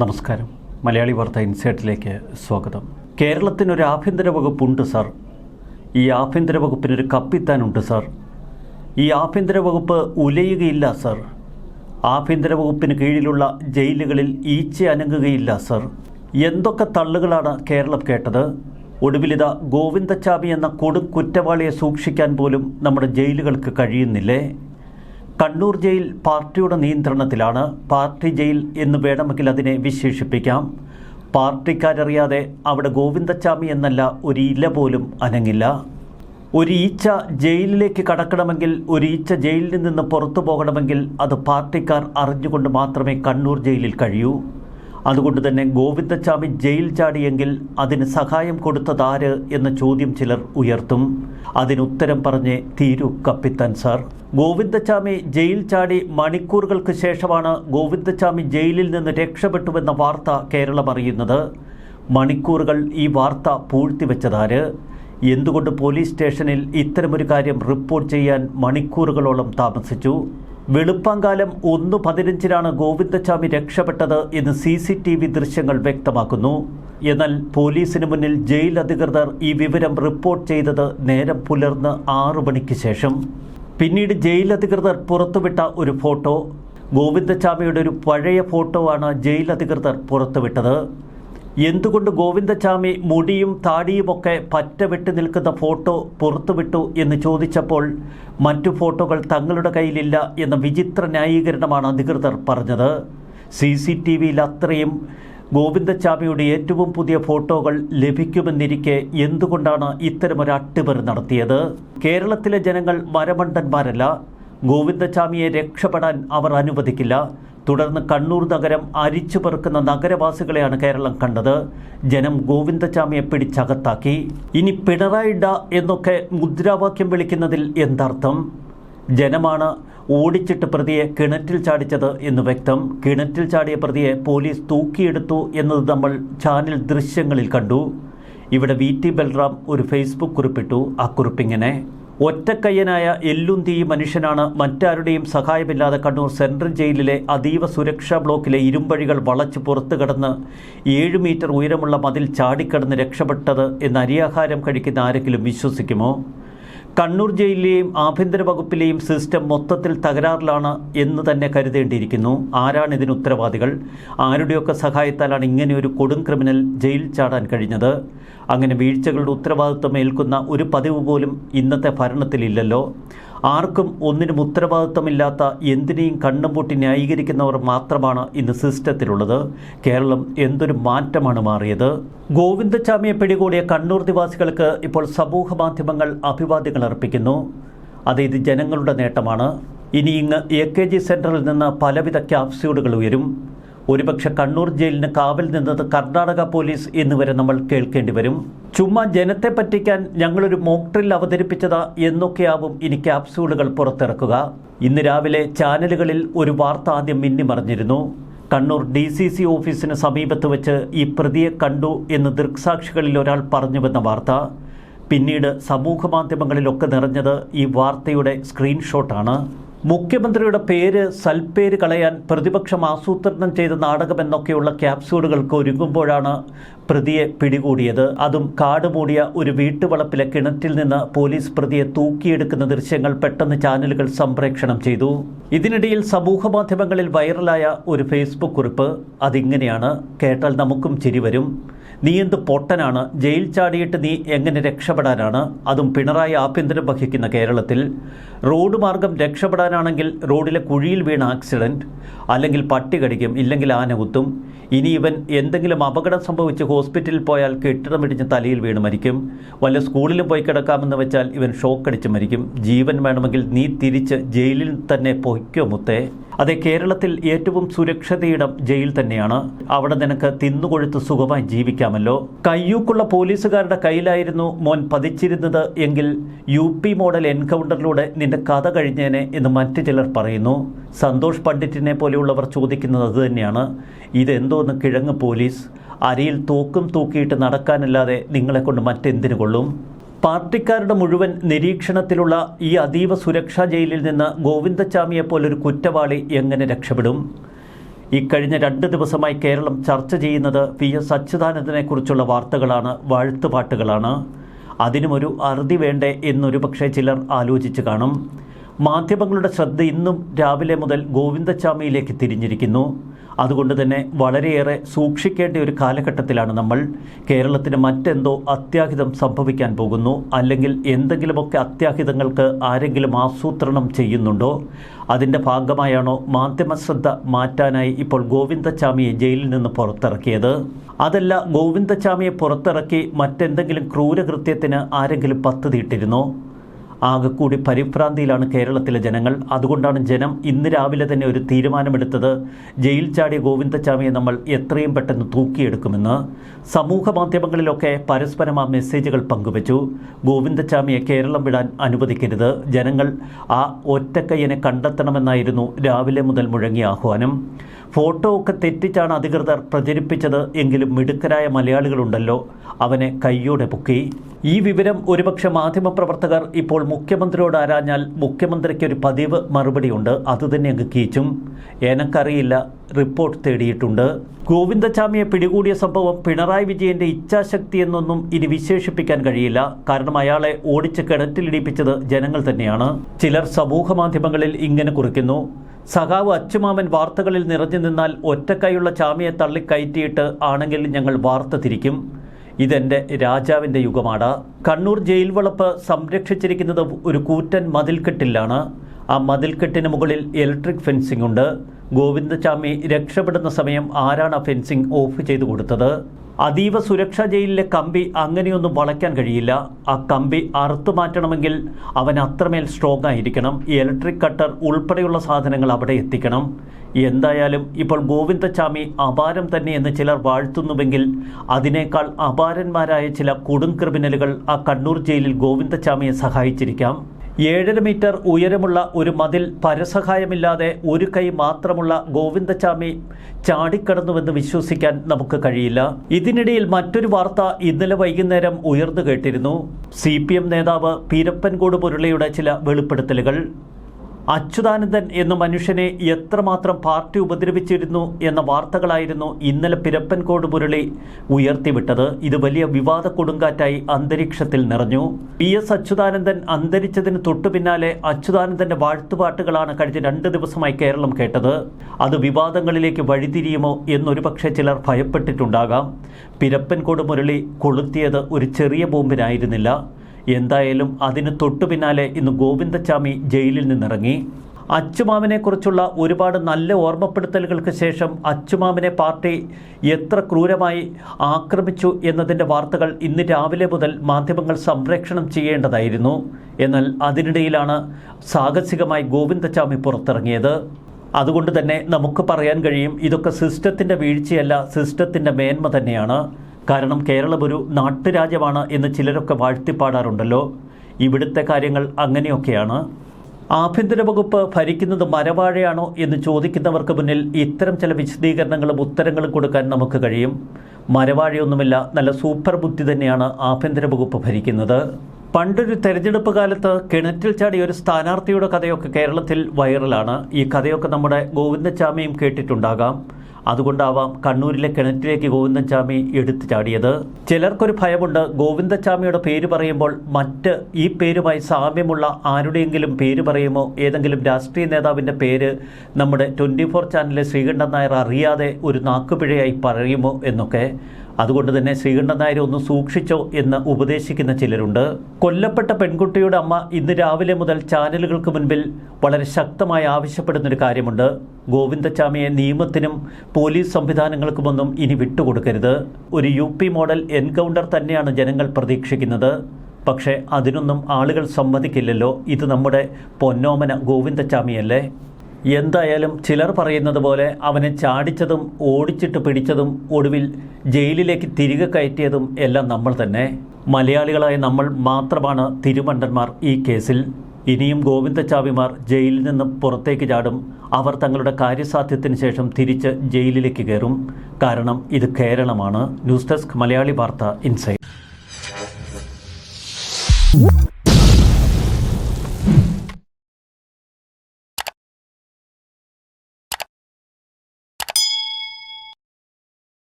നമസ്കാരം. മലയാളി വാർത്ത ഇൻസൈറ്റിലേക്ക് സ്വാഗതം. കേരളത്തിനൊരു ആഭ്യന്തര വകുപ്പുണ്ട് സാർ. ഈ ആഭ്യന്തര വകുപ്പിനൊരു കപ്പിത്താനുണ്ട് സാർ. ഈ ആഭ്യന്തര വകുപ്പ് ഉലയുകയില്ല സാർ. ആഭ്യന്തര വകുപ്പിന് കീഴിലുള്ള ജയിലുകളിൽ ഈച്ച അനങ്ങുകയില്ല സാർ. എന്തൊക്കെ തള്ളുകളാണ് കേരളം കേട്ടത്? ഒടുവിലിത ഗോവിന്ദച്ചാമി എന്ന കൊടും കുറ്റവാളിയെ സൂക്ഷിക്കാൻ പോലും നമ്മുടെ ജയിലുകൾക്ക് കഴിയുന്നില്ലേ? കണ്ണൂർ ജയിൽ പാർട്ടിയുടെ നിയന്ത്രണത്തിലാണ് പാർട്ടി ജയിൽ എന്ന് വേണമെങ്കിൽ അതിനെ വിശേഷിപ്പിക്കാം. പാർട്ടിക്കാരറിയാതെ അവിടെ ഗോവിന്ദച്ചാമി എന്നല്ല ഒരു ഇല പോലും അനങ്ങില്ല. ഒരു ഈച്ച ജയിലിലേക്ക് കടക്കണമെങ്കിൽ ഒരു ഈച്ച ജയിലിൽ നിന്ന് പുറത്തു പോകണമെങ്കിൽ അത് പാർട്ടിക്കാർ അറിഞ്ഞുകൊണ്ട് മാത്രമേ കണ്ണൂർ ജയിലിൽ കഴിയൂ. അതുകൊണ്ട് തന്നെ ഗോവിന്ദച്ചാമി ജയിൽ ചാടിയെങ്കിൽ അതിന് സഹായം കൊടുത്തതാര് എന്ന ചോദ്യം ചിലർ ഉയർത്തും. അതിനുത്തരം പറഞ്ഞേ തീരൂ കപ്പിത്താൻ സാർ. ഗോവിന്ദച്ചാമി ജയിൽ ചാടി മണിക്കൂറുകൾക്ക് ശേഷമാണ് ഗോവിന്ദച്ചാമി ജയിലിൽ നിന്ന് രക്ഷപ്പെട്ടുവെന്ന വാർത്ത കേരളം അറിയുന്നത്. മണിക്കൂറുകൾ ഈ വാർത്ത പൂഴ്ത്തിവെച്ചതാര് എന്തുകൊണ്ട് പോലീസ് സ്റ്റേഷനിൽ ഇത്തരമൊരു കാര്യം റിപ്പോർട്ട് ചെയ്യാൻ മണിക്കൂറുകളോളം താമസിച്ചു? വെളുപ്പാങ്കാലം ഒന്ന് പതിനഞ്ചിനാണ് ഗോവിന്ദച്ചാമി രക്ഷപ്പെട്ടത് എന്ന് സി സി ടി വി ദൃശ്യങ്ങൾ വ്യക്തമാക്കുന്നു. എന്നാൽ പോലീസിന് മുന്നിൽ ജയിൽ അധികൃതർ ഈ വിവരം റിപ്പോർട്ട് ചെയ്തത് നേരം പുലർന്ന് ആറു മണിക്ക് ശേഷം. പിന്നീട് ജയിൽ അധികൃതർ പുറത്തുവിട്ട ഒരു ഫോട്ടോ. ഗോവിന്ദച്ചാമിയുടെ ഒരു പഴയ ഫോട്ടോ ആണ് ജയിൽ അധികൃതർ പുറത്തുവിട്ടത്. എന്തുകൊണ്ട് ഗോവിന്ദചാമി മുടിയും താടിയുമൊക്കെ പറ്റ വിട്ട് നിൽക്കുന്ന ഫോട്ടോ പുറത്തുവിട്ടു എന്ന് ചോദിച്ചപ്പോൾ മറ്റു ഫോട്ടോകൾ തങ്ങളുടെ കയ്യിലില്ല എന്ന വിചിത്ര ന്യായീകരണമാണ് അധികൃതർ പറഞ്ഞത്. സി സി ടി വിയിൽ അത്രയും ഗോവിന്ദച്ചാമിയുടെ ഏറ്റവും പുതിയ ഫോട്ടോകൾ ലഭിക്കുമെന്നിരിക്കെ എന്തുകൊണ്ടാണ് ഇത്തരമൊരു അട്ടിമറി നടത്തിയത്? കേരളത്തിലെ ജനങ്ങൾ മരമണ്ടന്മാരല്ല. ഗോവിന്ദച്ചാമിയെ രക്ഷപ്പെടാൻ അവർ അനുവദിക്കില്ല. തുടർന്ന് കണ്ണൂർ നഗരം അരിച്ചു പെറുക്കുന്ന നഗരവാസികളെയാണ് കേരളം കണ്ടത്. ജനം ഗോവിന്ദചാമിയെ പിടിച്ചകത്താക്കി. ഇനി പിണറായി ഡ എന്നൊക്കെ മുദ്രാവാക്യം വിളിക്കുന്നതിൽ എന്തർത്ഥം? ജനമാണ് ഓടിച്ചിട്ട് പ്രതിയെ കിണറ്റിൽ ചാടിച്ചത് എന്ന് വ്യക്തം. കിണറ്റിൽ ചാടിയ പ്രതിയെ പോലീസ് തൂക്കിയെടുത്തു എന്നത് നമ്മൾ ചാനൽ ദൃശ്യങ്ങളിൽ കണ്ടു. ഇവിടെ വി ടി ബൽറാം ഒരു ഫേസ്ബുക്ക് കുറിപ്പിട്ടു. ആ കുറിപ്പിങ്ങനെ. ഒറ്റക്കയ്യനായ എല്ലുന്തി മനുഷ്യനാണ് മറ്റാരുടെയും സഹായമില്ലാതെ കണ്ണൂർ സെൻട്രൽ ജയിലിലെ അതീവ സുരക്ഷാ ബ്ലോക്കിലെ ഇരുമ്പഴികൾ വളച്ച് പുറത്തു കടന്ന് ഏഴ് മീറ്റർ ഉയരമുള്ള മതിൽ ചാടിക്കടന്ന് രക്ഷപ്പെട്ടത് എന്ന് അരിയാഹാരം കഴിക്കുന്ന ആരെങ്കിലും വിശ്വസിക്കുമോ? കണ്ണൂർ ജയിലിലെയും ആഭ്യന്തര വകുപ്പിലെയും സിസ്റ്റം മൊത്തത്തിൽ തകരാറിലാണ് എന്ന് തന്നെ കരുതേണ്ടിയിരിക്കുന്നു. ആരാണ് ഇതിന് ഉത്തരവാദികൾ? ആരുടെയൊക്കെ സഹായത്താലാണ് ഇങ്ങനെ ഒരു കൊടും ക്രിമിനൽ ജയിൽ ചാടാൻ കഴിഞ്ഞത്? അങ്ങനെ വീഴ്ചകളുടെ ഉത്തരവാദിത്വം ഏൽക്കുന്ന ഒരു പതിവ് പോലും ഇന്നത്തെ ഭരണത്തിലില്ലല്ലോ. ആർക്കും ഒന്നിനും ഉത്തരവാദിത്വമില്ലാത്ത എന്തിനേയും കണ്ണും പൂട്ടി ന്യായീകരിക്കുന്നവർ മാത്രമാണ് ഇന്ന് സിസ്റ്റത്തിലുള്ളത്. കേരളം എന്തൊരു മാറ്റമാണ് മാറിയത്. ഗോവിന്ദച്ചാമിയെ പിടികൂടിയ കണ്ണൂർ നിവാസികൾക്ക് ഇപ്പോൾ സമൂഹ മാധ്യമങ്ങൾ അഭിവാദ്യങ്ങൾ അർപ്പിക്കുന്നു. അത് ഇത് ജനങ്ങളുടെ നേട്ടമാണ്. ഇനി ഇങ്ങ് എ കെ ജി സെന്ററിൽ നിന്ന് പലവിധ ക്യാപ്സ്യൂളുകൾ ഉയരും. ഒരുപക്ഷെ കണ്ണൂർ ജയിലിന് കാവൽ നിന്നത് കർണാടക പോലീസ് എന്നുവരെ നമ്മൾ കേൾക്കേണ്ടി വരും. ചുമ്മാ ജനത്തെ പറ്റിക്കാൻ ഞങ്ങളൊരു മോക്ട്രിൽ അവതരിപ്പിച്ചതാ എന്നൊക്കെയാവും ഇനി ക്യാപ്സ്യൂളുകൾ പുറത്തിറക്കുക. ഇന്ന് രാവിലെ ചാനലുകളിൽ ഒരു വാർത്ത ആദ്യം മിന്നിമറിഞ്ഞിരുന്നു. കണ്ണൂർ ഡി സി സി ഓഫീസിന് സമീപത്ത് വെച്ച് ഈ പ്രതിയെ കണ്ടു എന്ന് ദൃക്സാക്ഷികളിൽ ഒരാൾ പറഞ്ഞുവെന്ന വാർത്ത. പിന്നീട് സമൂഹ മാധ്യമങ്ങളിലൊക്കെ നിറഞ്ഞത് ഈ വാർത്തയുടെ സ്ക്രീൻഷോട്ടാണ് മുഖ്യമന്ത്രിയുടെ പേര് സൽപ്പേര് കളയാൻ പ്രതിപക്ഷം ആസൂത്രണം ചെയ്ത നാടകമെന്നൊക്കെയുള്ള ക്യാപ്സ്യൂളുകൾക്ക് ഒരുങ്ങുമ്പോഴാണ് പ്രതിയെ പിടികൂടിയത്. അതും കാട് മൂടിയ ഒരു വീട്ടുവളപ്പിലെ കിണറ്റിൽ നിന്ന് പോലീസ് പ്രതിയെ തൂക്കിയെടുക്കുന്ന ദൃശ്യങ്ങൾ പെട്ടെന്ന് ചാനലുകൾ സംപ്രേക്ഷണം ചെയ്തു. ഇതിനിടയിൽ സമൂഹ മാധ്യമങ്ങളിൽ വൈറലായ ഒരു ഫേസ്ബുക്ക് കുറിപ്പ്. അതിങ്ങനെയാണ്. കേട്ടാൽ നമുക്കും ചിരി വരും. നീ എന്ത് പൊട്ടനാണ്? ജയിൽ ചാടിയിട്ട് നീ എങ്ങനെ രക്ഷപ്പെടാനാണ്? അതും പിണറായി ആഭ്യന്തരം വഹിക്കുന്ന കേരളത്തിൽ. റോഡ് മാർഗം രക്ഷപ്പെടാനാണെങ്കിൽ റോഡിലെ കുഴിയിൽ വീണ ആക്സിഡന്റ് അല്ലെങ്കിൽ പട്ടി കടിക്കും ഇല്ലെങ്കിൽ ആന കുത്തും. ഇനി ഇവൻ എന്തെങ്കിലും അപകടം സംഭവിച്ച് ഹോസ്പിറ്റലിൽ പോയാൽ കെട്ടിടമിടിഞ്ഞ് തലയിൽ വീണ് മരിക്കും. വല്ല സ്കൂളിലും പോയി കിടക്കാമെന്ന് വെച്ചാൽ ഇവൻ ഷോക്ക് അടിച്ച് മരിക്കും. ജീവൻ വേണമെങ്കിൽ നീ തിരിച്ച് ജയിലിൽ തന്നെ പൊയ്ക്കോ മുത്തേ. അതെ കേരളത്തിൽ ഏറ്റവും സുരക്ഷിതയിടം ജയിൽ തന്നെയാണ്. അവിടെ നിനക്ക് തിന്നുകൊഴുത്ത് സുഖമായി ജീവിക്കാമല്ലോ കയ്യൂക്കുള്ള പോലീസുകാരുടെ കയ്യിലായിരുന്നു മോൻ പതിച്ചിരുന്നത് എങ്കിൽ യു പി മോഡൽ എൻകൗണ്ടറിലൂടെ നിന്റെ കഥ കഴിഞ്ഞേനെ എന്ന് മറ്റു ചിലർ പറയുന്നു. സന്തോഷ് പണ്ഡിറ്റിനെ പോലെയുള്ളവർ ചോദിക്കുന്നത് അതുതന്നെയാണ് ഇതെന്തോന്ന് കിഴങ്ങ് പോലീസ്? അരിയിൽ തോക്കും തൂക്കിയിട്ട് നടക്കാനല്ലാതെ നിങ്ങളെക്കൊണ്ട് മറ്റെന്തിനു കൊള്ളും? പാർട്ടിക്കാരുടെ മുഴുവൻ നിരീക്ഷണത്തിലുള്ള ഈ അതീവ സുരക്ഷാ ജയിലിൽ നിന്ന് ഗോവിന്ദച്ചാമിയെപ്പോലൊരു കുറ്റവാളി എങ്ങനെ രക്ഷപ്പെടും? ഇക്കഴിഞ്ഞ രണ്ട് ദിവസമായി കേരളം ചർച്ച ചെയ്യുന്നത് പി എസ് അച്യുതാനന്ദനെക്കുറിച്ചുള്ള വാർത്തകളാണ് വാഴ്ത്തുപാട്ടുകളാണ്. അതിനുമൊരു അറുതി വേണ്ടേ എന്നൊരു പക്ഷേ ചിലർ ആലോചിച്ച് കാണും. മാധ്യമങ്ങളുടെ ശ്രദ്ധ ഇന്നും രാവിലെ മുതൽ ഗോവിന്ദച്ചാമിയിലേക്ക് തിരിഞ്ഞിരിക്കുന്നു. അതുകൊണ്ട് തന്നെ വളരെയേറെ സൂക്ഷിക്കേണ്ട ഒരു കാലഘട്ടത്തിലാണ് നമ്മൾ. കേരളത്തിന് മറ്റെന്തോ അത്യാഹിതം സംഭവിക്കാൻ പോകുന്നു. അല്ലെങ്കിൽ എന്തെങ്കിലുമൊക്കെ അത്യാഹിതങ്ങൾക്ക് ആരെങ്കിലും ആസൂത്രണം ചെയ്യുന്നുണ്ടോ? അതിന്റെ ഭാഗമായാണോ മാധ്യമ ശ്രദ്ധ മാറ്റാനായി ഇപ്പോൾ ഗോവിന്ദച്ചാമിയെ ജയിലിൽ നിന്ന് പുറത്തിറക്കിയത്? അതല്ല ഗോവിന്ദച്ചാമിയെ പുറത്തിറക്കി മറ്റെന്തെങ്കിലും ക്രൂരകൃത്യത്തിന് ആരെങ്കിലും പദ്ധതിയിട്ടിരുന്നോ? ആകെക്കൂടി പരിഭ്രാന്തിയിലാണ് കേരളത്തിലെ ജനങ്ങൾ. അതുകൊണ്ടാണ് ജനം ഇന്ന് രാവിലെ തന്നെ ഒരു തീരുമാനമെടുത്തത്. ജയിൽ ചാടിയ ഗോവിന്ദച്ചാമിയെ നമ്മൾ എത്രയും പെട്ടെന്ന് തൂക്കിയെടുക്കുമെന്ന്. സമൂഹ മാധ്യമങ്ങളിലൊക്കെ പരസ്പരം ആ മെസ്സേജുകൾ പങ്കുവച്ചു. ഗോവിന്ദച്ചാമിയെ കേരളം വിടാൻ അനുവദിക്കരുത്. ജനങ്ങൾ ആ ഒറ്റക്കയ്യനെ കണ്ടെത്തണമെന്നായിരുന്നു രാവിലെ മുതൽ മുഴങ്ങിയ ആഹ്വാനം. ഫോട്ടോ ഒക്കെ തെറ്റിച്ചാണ് അധികൃതർ പ്രചരിപ്പിച്ചത് എങ്കിലും മിടുക്കരായ മലയാളികളുണ്ടല്ലോ. അവനെ കയ്യോടെ പൊക്കി. ഈ വിവരം ഒരുപക്ഷെ മാധ്യമപ്രവർത്തകർ ഇപ്പോൾ മുഖ്യമന്ത്രിയോട് ആരാഞ്ഞാൽ മുഖ്യമന്ത്രിക്ക് ഒരു പതിവ് മറുപടിയുണ്ട്. അതുതന്നെ അങ്ങ് കീച്ചും. എനക്കറിയില്ല റിപ്പോർട്ട് തേടിയിട്ടുണ്ട്. ഗോവിന്ദച്ചാമിയെ പിടികൂടിയ സംഭവം പിണറായി വിജയന്റെ ഇച്ഛാശക്തി എന്നൊന്നും ഇനി വിശേഷിപ്പിക്കാൻ കഴിയില്ല. കാരണം അയാളെ ഓടിച്ച് കിണറ്റിലിടിപ്പിച്ചത് ജനങ്ങൾ തന്നെയാണ്. ചിലർ സമൂഹ മാധ്യമങ്ങളിൽ ഇങ്ങനെ കുറിക്കുന്നു. സഖാവ് അച്ചുമാമൻ വാർത്തകളിൽ നിറഞ്ഞു നിന്നാൽ ഒറ്റക്കൈയുള്ള ചാമിയെ തള്ളിക്കയറ്റിയിട്ട് ആണെങ്കിൽ ഞങ്ങൾ വാർത്ത തിരിക്കും. ഇതെന്റെ രാജാവിന്റെ യുഗമാണ്. കണ്ണൂർ ജയിൽ വളപ്പ് സംരക്ഷിച്ചിരിക്കുന്നത് ഒരു കൂറ്റൻ മതിൽക്കെട്ടിലാണ്. ആ മതിൽക്കെട്ടിന് മുകളിൽ ഇലക്ട്രിക് ഫെൻസിംഗ് ഉണ്ട്. ഗോവിന്ദചാമി രക്ഷപ്പെടുന്ന സമയം ആരാണ് ആ ഫെൻസിംഗ് ഓഫ് ചെയ്തു കൊടുത്തത്? അതീവ സുരക്ഷാ ജയിലിലെ കമ്പി അങ്ങനെയൊന്നും വളയ്ക്കാൻ കഴിയില്ല. ആ കമ്പി അറുത്തു മാറ്റണമെങ്കിൽ അവൻ അത്രമേൽ സ്ട്രോങ് ആയിരിക്കണം. ഇലക്ട്രിക് കട്ടർ ഉൾപ്പെടെയുള്ള സാധനങ്ങൾ അവിടെ എത്തിക്കണം. എന്തായാലും ഇപ്പോൾ ഗോവിന്ദച്ചാമി അപാരം തന്നെ എന്ന് ചിലർ വാഴ്ത്തുന്നുവെങ്കിൽ അതിനേക്കാൾ അപാരന്മാരായ ചില കൊടും ക്രിമിനലുകൾ ആ കണ്ണൂർ ജയിലിൽ ഗോവിന്ദച്ചാമിയെ സഹായിച്ചിരിക്കാം. ഏഴര മീറ്റർ ഉയരമുള്ള ഒരു മതിൽ പരസഹായമില്ലാതെ ഒരു കൈ മാത്രമുള്ള ഗോവിന്ദച്ചാമി ചാടിക്കടന്നുവെന്ന് വിശ്വസിക്കാൻ നമുക്ക് കഴിയില്ല. ഇതിനിടയിൽ മറ്റൊരു വാർത്ത ഇന്നലെ വൈകുന്നേരം ഉയർന്നു കേട്ടിരുന്നു. സി നേതാവ് പീരപ്പൻകോട് മുരളിയുടെ ചില വെളിപ്പെടുത്തലുകൾ. അച്യുതാനന്ദൻ എന്ന മനുഷ്യനെ എത്രമാത്രം പാർട്ടി ഉപദ്രവിച്ചിരുന്നു എന്ന വാർത്തകളായിരുന്നു ഇന്നലെ പിരപ്പൻകോട് മുരളി ഉയർത്തിവിട്ടത്. ഇത് വലിയ വിവാദ കൊടുങ്കാറ്റായി അന്തരീക്ഷത്തിൽ നിറഞ്ഞു. പി എസ് അച്യുതാനന്ദൻ അന്തരിച്ചതിന് തൊട്ടു പിന്നാലെ അച്യുതാനന്ദന്റെ വാഴ്ത്തുപാട്ടുകളാണ് കഴിഞ്ഞ രണ്ട് ദിവസമായി കേരളം കേട്ടത്. അത് വിവാദങ്ങളിലേക്ക് വഴിതിരിയുമോ എന്നൊരു പക്ഷേ ചിലർ ഭയപ്പെട്ടിട്ടുണ്ടാകാം. പിരപ്പൻകോട് മുരളി കൊളുത്തിയത് ഒരു ചെറിയ ബോംബിനായിരുന്നില്ല. എന്തായാലും അതിന് തൊട്ടു പിന്നാലെ ഇന്ന് ഗോവിന്ദച്ചാമി ജയിലിൽ നിന്നിറങ്ങി. അച്ചുമാവിനെക്കുറിച്ചുള്ള ഒരുപാട് നല്ല ഓർമ്മപ്പെടുത്തലുകൾക്ക് ശേഷം അച്ചുമാമിനെ പാർട്ടി എത്ര ക്രൂരമായി ആക്രമിച്ചു എന്നതിന്റെ വാർത്തകൾ ഇന്ന് രാവിലെ മുതൽ മാധ്യമങ്ങൾ സംപ്രേക്ഷണം ചെയ്യേണ്ടതായിരുന്നു. എന്നാൽ അതിനിടയിലാണ് സാഹസികമായി ഗോവിന്ദച്ചാമി പുറത്തിറങ്ങിയത്. അതുകൊണ്ട് തന്നെ നമുക്ക് പറയാൻ കഴിയും ഇതൊക്കെ സിസ്റ്റത്തിന്റെ വീഴ്ചയല്ല സിസ്റ്റത്തിന്റെ മേന്മ തന്നെയാണ്. കാരണം കേരളം ഒരു നാട്ടുരാജ്യമാണ് എന്ന് ചിലരൊക്കെ വാഴ്ത്തിപ്പാടാറുണ്ടല്ലോ. ഇവിടുത്തെ കാര്യങ്ങൾ അങ്ങനെയൊക്കെയാണ്. ആഭ്യന്തര വകുപ്പ് ഭരിക്കുന്നത് മരവാഴയാണോ എന്ന് ചോദിക്കുന്നവർക്ക് മുന്നിൽ ഇത്തരം ചില വിശദീകരണങ്ങളും ഉത്തരങ്ങളും കൊടുക്കാൻ നമുക്ക് കഴിയും. മരവാഴയൊന്നുമില്ല നല്ല സൂപ്പർ ബുദ്ധി തന്നെയാണ് ആഭ്യന്തര വകുപ്പ് ഭരിക്കുന്നത്. പണ്ടൊരു തെരഞ്ഞെടുപ്പ് കാലത്ത് കിണറ്റിൽ ചാടിയ ഒരു സ്ഥാനാർത്ഥിയുടെ കഥയൊക്കെ കേരളത്തിൽ വൈറലാണ്. ഈ കഥയൊക്കെ നമ്മുടെ ഗോവിന്ദച്ചാമിയും കേട്ടിട്ടുണ്ടാകാം. അതുകൊണ്ടാവാം കണ്ണൂരിലെ കിണറ്റിലേക്ക് ഗോവിന്ദൻചാമി എടുത്തു ചാടിയത്. ചിലർക്കൊരു ഭയമുണ്ട്. ഗോവിന്ദച്ചാമിയുടെ പേര് പറയുമ്പോൾ മറ്റ് ഈ പേരുമായി സാമ്യമുള്ള ആരുടെയെങ്കിലും പേര് പറയുമോ? ഏതെങ്കിലും രാഷ്ട്രീയ നേതാവിന്റെ പേര് നമ്മുടെ ട്വന്റി ഫോർ ചാനലിലെ ശ്രീകണ്ഠൻ നായർ അറിയാതെ ഒരു നാക്കുപിഴയായി പറയുമോ എന്നൊക്കെ അതുകൊണ്ട് തന്നെ ശ്രീകണ്ഠൻ നായർ ഒന്ന് സൂക്ഷിച്ചോ എന്ന് ഉപദേശിക്കുന്ന ചിലരുണ്ട്. കൊല്ലപ്പെട്ട പെൺകുട്ടിയുടെ അമ്മ ഇന്ന് രാവിലെ മുതൽ ചാനലുകൾക്ക് മുൻപിൽ വളരെ ശക്തമായി ആവശ്യപ്പെടുന്നൊരു കാര്യമുണ്ട്. ഗോവിന്ദച്ചാമിയെ നിയമത്തിനും പോലീസ് സംവിധാനങ്ങൾക്കുമൊന്നും ഇനി വിട്ടുകൊടുക്കരുത്. ഒരു യു മോഡൽ എൻകൗണ്ടർ തന്നെയാണ് ജനങ്ങൾ പ്രതീക്ഷിക്കുന്നത്. പക്ഷേ അതിനൊന്നും ആളുകൾ സമ്മതിക്കില്ലല്ലോ. ഇത് നമ്മുടെ പൊന്നോമന ഗോവിന്ദച്ചാമിയല്ലേ? എന്തായാലും ചിലർ പറയുന്നത് പോലെ അവനെ ചാടിച്ചതും ഓടിച്ചിട്ട് പിടിച്ചതും ഒടുവിൽ ജയിലിലേക്ക് തിരികെ കയറ്റിയതും എല്ലാം നമ്മൾ തന്നെ. മലയാളികളായ നമ്മൾ മാത്രമാണ് തിരുമണ്ടന്മാർ ഈ കേസിൽ. ഇനിയും ഗോവിന്ദച്ചാവിമാർ ജയിലിൽ നിന്ന് പുറത്തേക്ക് ചാടും. അവർ തങ്ങളുടെ കാര്യസാധ്യത്തിന് ശേഷം തിരിച്ച് ജയിലിലേക്ക് കയറും. കാരണം ഇത് കേരളമാണ്. ന്യൂസ് ഡെസ്ക് മലയാളി വാർത്ത ഇൻസൈറ്റ്